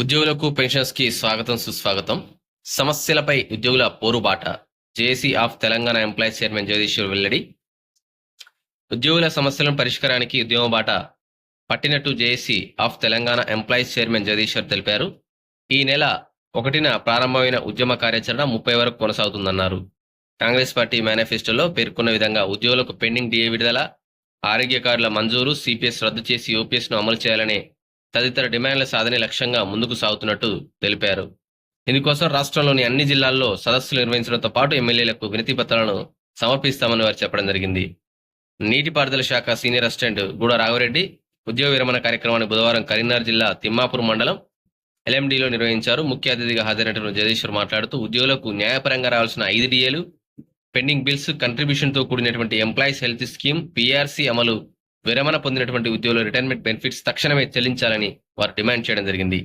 ఉద్యోగులకు పెన్షన్స్కి స్వాగతం సుస్వాగతం. సమస్యలపై ఉద్యోగుల పోరుబాట. JC of Telangana employees chairman Jagadishwar వెల్లడి. ఉద్యోగుల సమస్యలను పరిష్కారానికి ఉద్యమ బాట పట్టినట్టు JAC of Telangana employees chairman Jagadishwar తెలిపారు. ఈ నెల ఒకటిన ప్రారంభమైన ఉద్యమ కార్యాచరణ ముప్పై వరకు కొనసాగుతుందన్నారు. కాంగ్రెస్ పార్టీ మేనిఫెస్టోలో పేర్కొన్న విధంగా ఉద్యోగులకు పెండింగ్ డిఏ విడుదల ఆరోగ్య కార్డుల మంజూరు సిపిఎస్ రద్దు చేసి యూపీఎస్ను అమలు చేయాలనే తదితర డిమాండ్ల సాధనే లక్ష్యంగా ముందుకు సాగుతున్నట్టు తెలిపారు. ఇందుకోసం రాష్ట్రంలోని అన్ని జిల్లాల్లో సదస్సులు నిర్వహించడంతో పాటు ఎమ్మెల్యేలకు వినతి పత్రాలను సమర్పిస్తామని వారు చెప్పడం జరిగింది. నీటిపారుదల శాఖ సీనియర్ అసిస్టెంట్ గూడ రాఘవరెడ్డి ఉద్యోగ విరమణ కార్యక్రమాన్ని బుధవారం కరీంనగర్ జిల్లా తిమ్మాపూర్ మండలం ఎల్ఎండిలో నిర్వహించారు. ముఖ్య అతిథిగా హాజరైనటువంటి జగదీశ్వర్ మాట్లాడుతూ ఉద్యోగులకు న్యాయపరంగా రావాల్సిన ఐదు డిఏలు పెండింగ్ బిల్స్ కంట్రిబ్యూషన్తో కూడినటువంటి ఎంప్లాయీస్ హెల్త్ స్కీమ్ పీఆర్సీ అమలు విరమణ పొందినటువంటి ఉద్యోగుల రిటైర్మెంట్ బెనిఫిట్స్ తక్షణమే చెల్లించాలని వారు డిమాండ్ చేయడం జరిగింది.